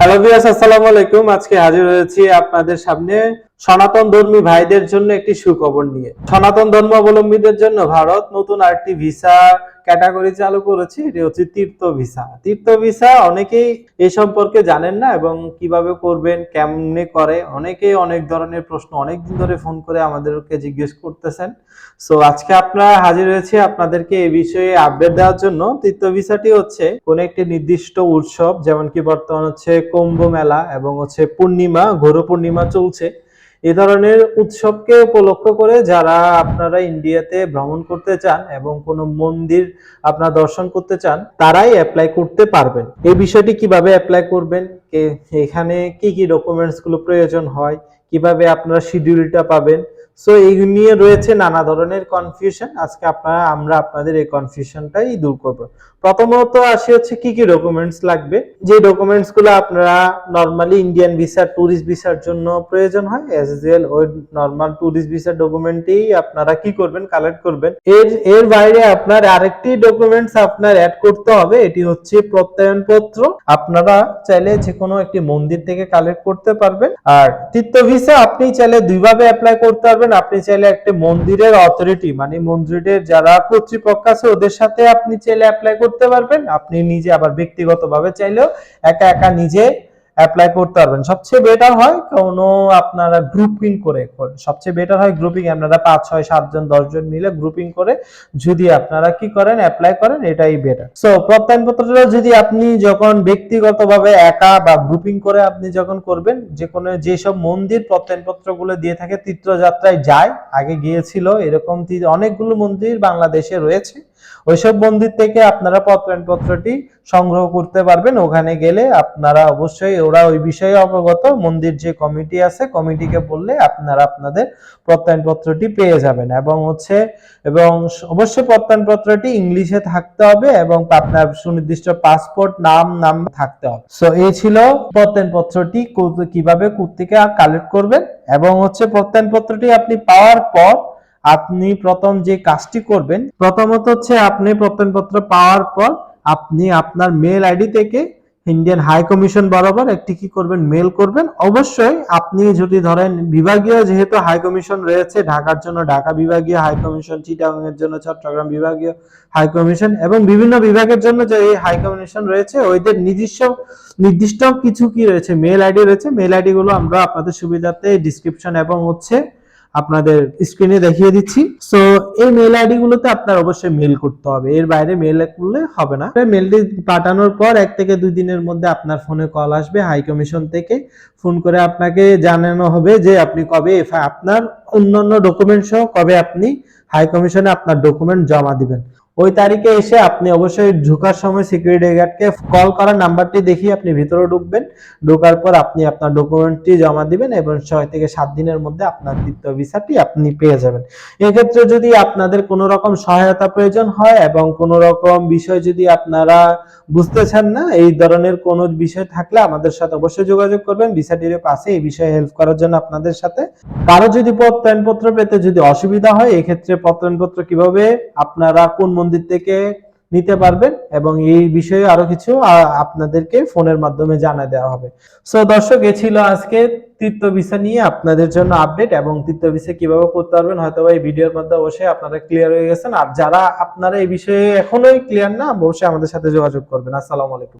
Hello বিয়াস আসসালামু আলাইকুম আজকে হাজির হয়েছি আপনাদের সামনে। সনাতন ধর্মী ভাইদের জন্য একটি সুখবর নিয়ে। সনাতন ধর্মাবলম্বীদের জন্য ভারত নতুন আরেকটি ভিসা ক্যাটাগরি চালু করেছে, এটি হচ্ছে তীর্থ ভিসা। তীর্থ ভিসা অনেকেই এ সম্পর্কে জানেন না এবং কীভাবে করবেন, কেমনে করে, অনেকেই অনেক ধরনের প্রশ্ন অনেকদিন ধরে ফোন করে আমাদেরকে জিজ্ঞেস করতেছেন। সো আজকে আপনারা হাজির হয়েছে আপনাদেরকে এই বিষয়ে আপডেট দেওয়ার জন্য। তীর্থ ভিসাটি হচ্ছে কোন একটি নির্দিষ্ট উৎসব যেমন কি বর্তমান হচ্ছে কুম্ভ মেলা এবং হচ্ছে পূর্ণিমা, ঘোর পূর্ণিমা চলছে। এ ধরনের উৎসবকে উপলক্ষ করে যারা আপনারা ইন্ডিয়াতে ভ্রমণ করতে চান এবং কোনো মন্দির আপনার দর্শন করতে চান, তারাই অ্যাপ্লাই করতে পারবেন। এই বিষয়টি কীভাবে অ্যাপ্লাই করবেন? এখানে কি কি ডকুমেন্টসগুলো প্রয়োজন হয়? কীভাবে আপনারা শিডিউলটা পাবেন? সো এই নিয়ে রয়েছে নানা ধরনের কনফিউশন আজকে আপনারা, আমরা আপনাদের এই কনফিউশনটাই দূর করব। প্রথমত আসি হচ্ছে কি কি ডকুমেন্টস লাগবে। যে ডকুমেন্টসগুলো আপনারা নর্মালি ইন্ডিয়ান ভিসা ট্যুরিস্ট ভিসার জন্য প্রয়োজন হয় এস এল ওই নর্মাল ট্যুরিস্ট ভিসার ডকুমেন্টেই আপনারা কি করবেন কালেক্ট করবেন। এর এর বাইরে আপনার আরেকটি ডকুমেন্টস আপনার অ্যাড করতে হবে, এটি হচ্ছে প্রত্যয়নপত্র। আপনারা চাইলে যে কোনো একটি মন্দির থেকে কালেক্ট করতে পারবেন। আর তীর্থ ভিসা আপনি চাইলে দুইভাবে অ্যাপ্লাই করতে পারবেন। আপনি চাইলে একটা মন্দিরের অথরিটি মানে মন্দিরের যারা কর্তৃপক্ষ আছে, ওদের সাথে আপনি চাইলে অ্যাপ্লাই করতে পারবেন। আপনি নিজে আবার ব্যক্তিগত ভাবে চাইলেও একা একা নিজে অ্যাপ্লাই করতে পারবেন সবচেয়ে বেটার হয় কোনো আপনারা গ্রুপিং করে। সবচেয়ে বেটার হয় গ্রুপিং আপনারা পাঁচ, ছয় সাতজন দশজন মিলে গ্রুপিং করে যদি আপনারা কি করেন অ্যাপ্লাই করেন, এটাই বেটার সো প্রত্যয়নপত্রটা যদি আপনি যখন ব্যক্তিগতভাবে একা বা গ্রুপিং করে আপনি যখন করবেন, যে কোনো যেসব মন্দির প্রত্যয়নপত্রগুলো দিয়ে থাকে, তীর্থযাত্রায় যায়, আগে গিয়েছিল, এরকম অনেকগুলো মন্দির বাংলাদেশে রয়েছে ওইসব মন্দির থেকে আপনারা প্রত্যয়নপত্রটি সংগ্রহ করতে পারবেন। ওখানে গেলে আপনারা অবশ্যই ওরা ওই বিষয়ে অবগত। মন্দির যে কমিটি আছে, কমিটিকে বললে আপনারা আপনাদের প্রত্যয়নপত্রটি পেয়ে যাবেন। এবং হচ্ছে, এবং অবশ্যই প্রত্যয়নপত্রটি ইংলিশে থাকতে হবে এবং আপনার সুনির্দিষ্ট পাসপোর্ট, নাম নাম থাকতে হবে। সো এই ছিল প্রত্যয়নপত্রটি কো- কীভাবে থেকে কালেক্ট করবেন। এবং হচ্ছে প্রত্যয়নপত্রটি আপনি পাওয়ার পর আপনি প্রথম যে কাজটি করবেন, প্রথমত হচ্ছে আপনি প্রত্যয়নপত্র পাওয়ার পর আপনি আপনার মেল আইডি থেকে ইন্ডিয়ান হাই কমিশন বরাবর একটি কি করবেন মেল করবেন। অবশ্যই আপনি যদি ধরেন বিভাগীয় যেহেতু হাই কমিশন রয়েছে, ঢাকার জন্য ঢাকা বিভাগীয় হাই কমিশন চিটাগাং এর জন্য চট্টগ্রাম বিভাগীয় হাই কমিশন এবং বিভিন্ন বিভাগের জন্য যে এই হাই কমিশন রয়েছে, ওইদের নিজস্ব নির্দিষ্ট কিছু কি রয়েছে মেল আইডি রয়েছে। মেল আইডি গুলো আমরা আপনাদের সুবিধার্থে ডিসক্রিপশন এবং হচ্ছে আপনাদের স্ক্রিনে দেখিয়ে দিচ্ছি। সো এই মেল আইডি গুলোতে আপনার অবশ্যই মেল করতে হবে। এর বাইরে মেল করলে হবে না। মেলটি পাঠানোর পর এক থেকে দুই দিনের মধ্যে আপনার ফোনে কল আসবে। হাই কমিশন থেকে ফোন করে আপনাকে জানানো হবে যে আপনি কবে আপনার অন্যান্য ডকুমেন্ট সহ কবে আপনি হাই কমিশনে আপনার ডকুমেন্ট জমা দিবেন। ওই তারিখে এসে আপনি অবশ্যই ঢোকার সময় সিকিউরিটি গার্ডকে কল করার নাম্বারটি দেখিয়ে আপনি ভিতরে ঢুকবেন। ঢোকার পর আপনি আপনার ডকুমেন্টটি জমা দিবেন এবং ছয় থেকে সাত দিনের মধ্যে আপনার দ্বিতীয় ভিসাটি আপনি পেয়ে যাবেন। এক্ষেত্রে যদি আপনাদের কোনো রকম সহায়তা প্রয়োজন হয় এবং কোনো রকম বিষয় যদি আপনারা বুঝতে চান না, এই ধরনের কোনো বিষয় থাকলে আমাদের সাথে অবশ্যই যোগাযোগ করবেন। ভিসাটির পাশে এই বিষয়ে হেল্প করার জন্য আপনাদের সাথে। কারও যদি প্রত্যয়নপত্র পেতে যদি অসুবিধা হয়, এক্ষেত্রে প্রত্যয়নপত্র কীভাবে আপনারা কোন মন্দির থেকে নিতে পারবেন এবং এই বিষয়ে আরও কিছু আপনাদেরকে ফোনের মাধ্যমে জানা দেওয়া হবে। সো দর্শক, এ ছিল আজকে তীর্থ ভিসা নিয়ে আপনাদের জন্য আপডেট এবং তীর্থ ভিসা কীভাবে করতে পারবেন হয়তো এই ভিডিওর মধ্যে অবশ্যই আপনারা ক্লিয়ার হয়ে গেছেন। আর যারা আপনারা এই বিষয়ে এখনোই ক্লিয়ার না, অবশ্যই আমাদের সাথে যোগাযোগ করবেন। আসসালামু আলাইকুম।